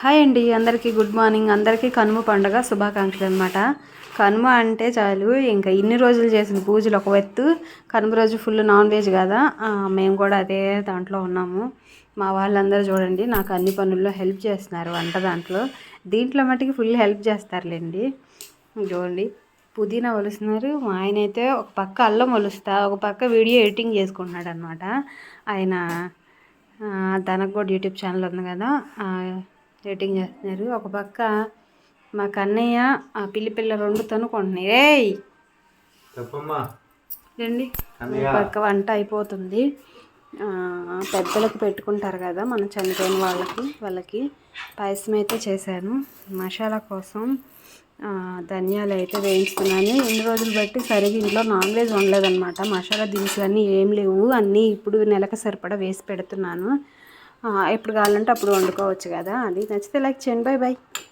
Hi అండి అందరికీ good morning. అందరికీ కనుమ పండుగ శుభాకాంక్షలు అనమాట కనుమ అంటే చాలు ఇంకా ఇన్ని రోజులు చేసిన పూజలు ఒక వెత్తు. కనుమ రోజు ఫుల్ నాన్ వెజ్ కదా మేము కూడా అదే దాంట్లో ఉన్నాము. మా వాళ్ళందరూ చూడండి నాకు అన్ని పనుల్లో హెల్ప్ చేస్తున్నారు వంట దాంట్లో. దీంట్లో మట్టుకి ఫుల్ హెల్ప్ చేస్తారులేండి. చూడండి పుదీనా వలుస్తున్నారు మా ఆయన అయితే ఒక పక్క అల్లం వలుస్తా ఒక పక్క వీడియో ఎడిటింగ్ చేసుకుంటున్నాడు అనమాట ఆయన తనకు కూడా యూట్యూబ్ ఛానల్ ఉంది కదా ఎడిటింగ్ చేస్తున్నారు. ఒక పక్క మా కన్నయ్య ఆ పిల్లి పిల్ల రెండు ఏయ్! చెప్పమ్మా. రండి. పక్క వంట అయిపోతుంది. పెద్దలకు పెట్టుకుంటారు కదా మన చనిపోయిన వాళ్ళకి వాళ్ళకి పాయసం అయితే చేశాను. మసాలా కోసం ధనియాలు అయితే వేయించుకున్నాను. ఇన్ని రోజులు బట్టి సరిగా ఇంట్లో నాన్ వెజ్ వండలేదన్నమాట. మసాలా దినుసులు అన్నీ ఏం లేవు. అన్నీ ఇప్పుడు నెలకు సరిపడా వేసి పెడుతున్నాను. ఎప్పుడు కావాలంటే అప్పుడు వండుకోవచ్చు కదా అది. నచ్చితే లైక్ చేయండి. Bye bye